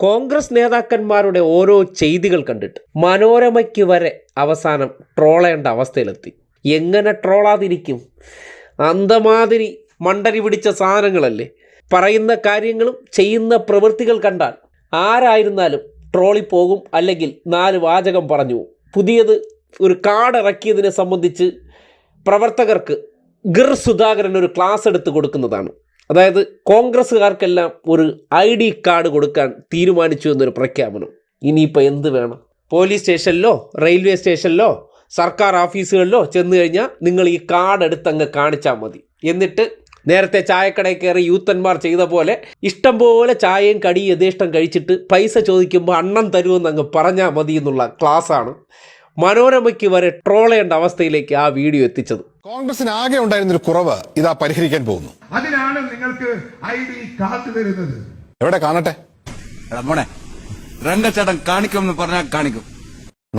കോൺഗ്രസ് നേതാക്കന്മാരുടെ ഓരോ ചെയ്തികൾ കണ്ടിട്ട് മനോരമയ്ക്ക് വരെ അവസാനം ട്രോളേണ്ട അവസ്ഥയിലെത്തി. എങ്ങനെ ട്രോളാതിരിക്കും? അന്തമാതിരി മണ്ടരി പിടിച്ച സാധനങ്ങളല്ലേ? പറയുന്ന കാര്യങ്ങളും ചെയ്യുന്ന പ്രവൃത്തികൾ കണ്ടാൽ ആരായിരുന്നാലും ട്രോളിപ്പോകും അല്ലെങ്കിൽ നാല് വാചകം പറഞ്ഞു. പുതിയത് ഒരു കാർഡ് ഇറക്കിയതിനെ സംബന്ധിച്ച് പ്രവർത്തകർക്ക് ഗിർ സുധാകരൻ ഒരു ക്ലാസ് എടുത്ത് കൊടുക്കുന്നതാണ്. അതായത് കോൺഗ്രസ്സുകാർക്കെല്ലാം ഒരു ഐ ഡി കാർഡ് കൊടുക്കാൻ തീരുമാനിച്ചു എന്നൊരു പ്രഖ്യാപനം. ഇനിയിപ്പോൾ എന്ത് വേണം? പോലീസ് സ്റ്റേഷനിലോ റെയിൽവേ സ്റ്റേഷനിലോ സർക്കാർ ഓഫീസുകളിലോ ചെന്ന് കഴിഞ്ഞാൽ നിങ്ങൾ ഈ കാർഡ് എടുത്ത് എടുത്തങ്ങ് കാണിച്ചാൽ മതി. എന്നിട്ട് നേരത്തെ ചായക്കടയിൽ കയറി യൂത്തന്മാർ ചെയ്ത പോലെ ഇഷ്ടം പോലെ ചായയും കടിയും യഥേഷ്ടം കഴിച്ചിട്ട് പൈസ ചോദിക്കുമ്പോൾ അണ്ണം തരുമെന്ന് അങ്ങ് പറഞ്ഞാൽ മതി എന്നുള്ള ക്ലാസ്സാണ് മനോരമയ്ക്ക് വരെ ട്രോളേണ്ട അവസ്ഥയിലേക്ക് ആ വീഡിയോ എത്തിച്ചത്. കോൺഗ്രസിന് ആകെ ഉണ്ടായിരുന്നൊരു കുറവ് ഇതാ പരിഹരിക്കാൻ പോകുന്നു. അതിനാണ് നിങ്ങൾക്ക് ഐ ഡി കാർഡ് തരുന്നത്. എവിടെ കാണട്ടെ? എടാ മോനെ രംഗച്ചേട്ടൻ കാണിക്കുമെന്ന് പറഞ്ഞാൽ കാണിക്കും.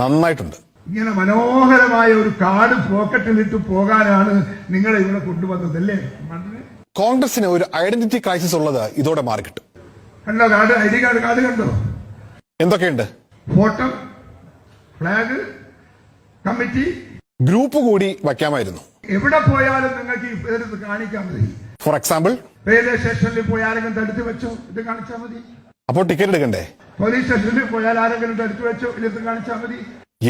നന്നായിട്ടുണ്ട്. ഇങ്ങനെ മനോഹരമായ ഒരു കാർഡ് പോക്കറ്റിലിട്ട് പോകാനാണ് നിങ്ങളെ ഇവിടെ കൊണ്ടുവന്നത് അല്ലേ കോൺഗ്രസിന് ഒരു ഐഡന്റിറ്റി ക്രൈസിസ് ഉള്ളത് ഇതോടെ മാറിക്കിട്ടും. കണ്ടോ card I D card card കണ്ടോ? എന്തൊക്കെയുണ്ട്? ഫോട്ടോ? ഫ്ലാഗ്? കമ്മിറ്റി ഗ്രൂപ്പ് കൂടി വയ്ക്കാമായിരുന്നു. എവിടെ പോയാലും നിങ്ങൾക്ക് ഈ ഇതെടുത്ത് കാണിക്കാൻ മതി. ഫോർ എക്സാമ്പിൾ റെയിൽവേ സ്റ്റേഷനിൽ പോയി ആരെങ്കിലും തടുത്ത് വെച്ചോ ഇത് കാണിച്ചാൽ മതി. അപ്പോൾ ടിക്കറ്റ് എടുക്കണ്ടേ? പോലീസ് സ്റ്റേഷനിൽ പോയാൽ ആരെങ്കിലും തടുത്ത് വെച്ചോ ഇത് കാണിച്ചാൽ മതി.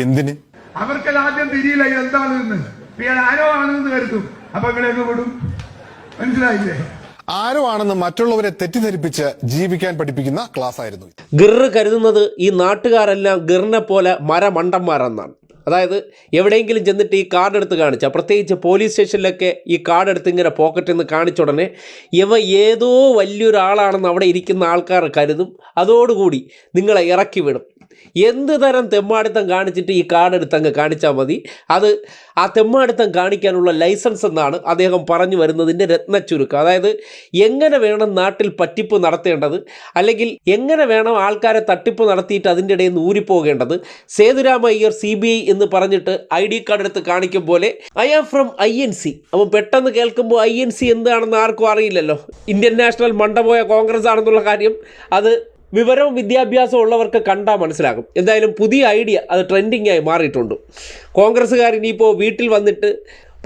എന്തിന്? അവർക്ക് ആദ്യം തിരിയില്ല എന്താണെന്ന്. ഇയാൾ ആരോ ആണെന്ന് കരുതും. അപ്പൊ ഇങ്ങളെങ്ങ് വിടും. മനസ്സിലായില്ലേ? ആരോ ആണെന്ന് മറ്റുള്ളവരെ തെറ്റിദ്ധരിപ്പിച്ച് ജീവിക്കാൻ പഠിപ്പിക്കുന്ന ക്ലാസ് ആയിരുന്നു ഗിർ കരുതുന്നത് ഈ നാട്ടുകാരെല്ലാം ഗിറിനെ പോലെ മരമണ്ടന്മാരെന്നാണ്. അതായത് എവിടെയെങ്കിലും ചെന്നിട്ട് ഈ കാർഡ് എടുത്ത് കാണിച്ചാൽ പ്രത്യേകിച്ച് പോലീസ് സ്റ്റേഷനിലൊക്കെ ഈ കാർഡ് എടുത്ത് ഇങ്ങനെ പോക്കറ്റിൽ നിന്ന് കാണിച്ച ഉടനെ ഇവ ഏതോ വലിയൊരാളാണെന്ന് അവിടെ ഇരിക്കുന്ന ആൾക്കാർ കരുതും. അതോടുകൂടി നിങ്ങളെ ഇറക്കി വിടും എന്ത് തരം തെമ്മാടിത്തം കാണിച്ചിട്ട് ഈ കാർഡ് എടുത്ത് അങ്ങ് കാണിച്ചാൽ മതി? അത് ആ തെമ്മാടിത്തം കാണിക്കാനുള്ള ലൈസൻസ് എന്നാണ് അദ്ദേഹം പറഞ്ഞു വരുന്നതിന്റെ രത്നച്ചുരുക്കം. അതായത് എങ്ങനെ വേണം നാട്ടിൽ പറ്റിപ്പ് നടത്തേണ്ടത്? അല്ലെങ്കിൽ എങ്ങനെ വേണം ആൾക്കാരെ തട്ടിപ്പ് നടത്തിയിട്ട് അതിന്റെ ഇടയിൽ നിന്ന് ഊരിപ്പോകേണ്ടത്? Sethurama Iyer C B I എന്ന് പറഞ്ഞിട്ട് ഐ ഡി കാർഡ് എടുത്ത് കാണിക്കും പോലെ I am from I N C. അപ്പം പെട്ടെന്ന് കേൾക്കുമ്പോൾ ഐ എൻ സി എന്താണെന്ന് ആർക്കും അറിയില്ലല്ലോ. ഇന്ത്യൻ നാഷണൽ മണ്ടപോയ കോൺഗ്രസ് ആണെന്നുള്ള കാര്യം. അത് വിവരവും വിദ്യാഭ്യാസവും ഉള്ളവർക്ക് കണ്ടാൽ മനസ്സിലാകും. എന്തായാലും പുതിയ ഐഡിയ അത് ട്രെൻഡിങ് ആയി മാറിയിട്ടുണ്ട്. കോൺഗ്രസ്സുകാർ ഇനിയിപ്പോൾ വീട്ടിൽ വന്നിട്ട്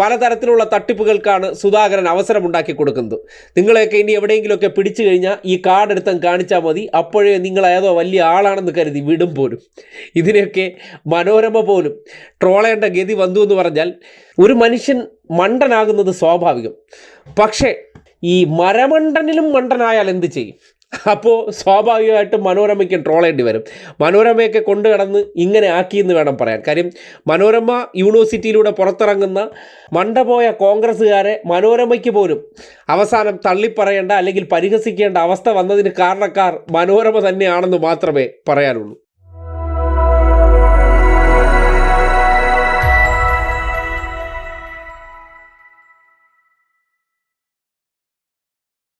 പലതരത്തിലുള്ള തട്ടിപ്പുകൾക്കാണ് സുധാകരൻ അവസരമുണ്ടാക്കി കൊടുക്കുന്നത്. നിങ്ങളെയൊക്കെ ഇനി എവിടെയെങ്കിലുമൊക്കെ പിടിച്ചു കഴിഞ്ഞാൽ ഈ കാർഡ് എടുത്തങ്ങ് കാണിച്ചാൽ മതി. അപ്പോഴേ നിങ്ങൾ ഏതോ വലിയ ആളാണെന്ന് കരുതി വിടും പോലും. ഇതിനെയൊക്കെ മനോരമ പോലും ട്രോളേണ്ട ഗതി വന്നു എന്ന് പറഞ്ഞാൽ ഒരു മനുഷ്യൻ മണ്ടനാകുന്നത് സ്വാഭാവികം. പക്ഷേ ഈ മരമണ്ടനിലും മണ്ടനായാൽ എന്ത് ചെയ്യും? അപ്പോൾ സ്വാഭാവികമായിട്ടും മനോരമയ്ക്ക് ട്രോളേണ്ടി വരും. മനോരമയൊക്കെ കൊണ്ടു കടന്ന് ഇങ്ങനെ ആക്കിയെന്ന് വേണം പറയാൻ. കാര്യം മനോരമ യൂണിവേഴ്സിറ്റിയിലൂടെ പുറത്തിറങ്ങുന്ന മണ്ടപോയ കോൺഗ്രസ്സുകാരെ മനോരമയ്ക്ക് പോലും അവസാനം തള്ളിപ്പറയേണ്ട അല്ലെങ്കിൽ പരിഹസിക്കേണ്ട അവസ്ഥ വന്നതിന് കാരണക്കാർ മനോരമ തന്നെയാണെന്ന് മാത്രമേ പറയാനുള്ളൂ.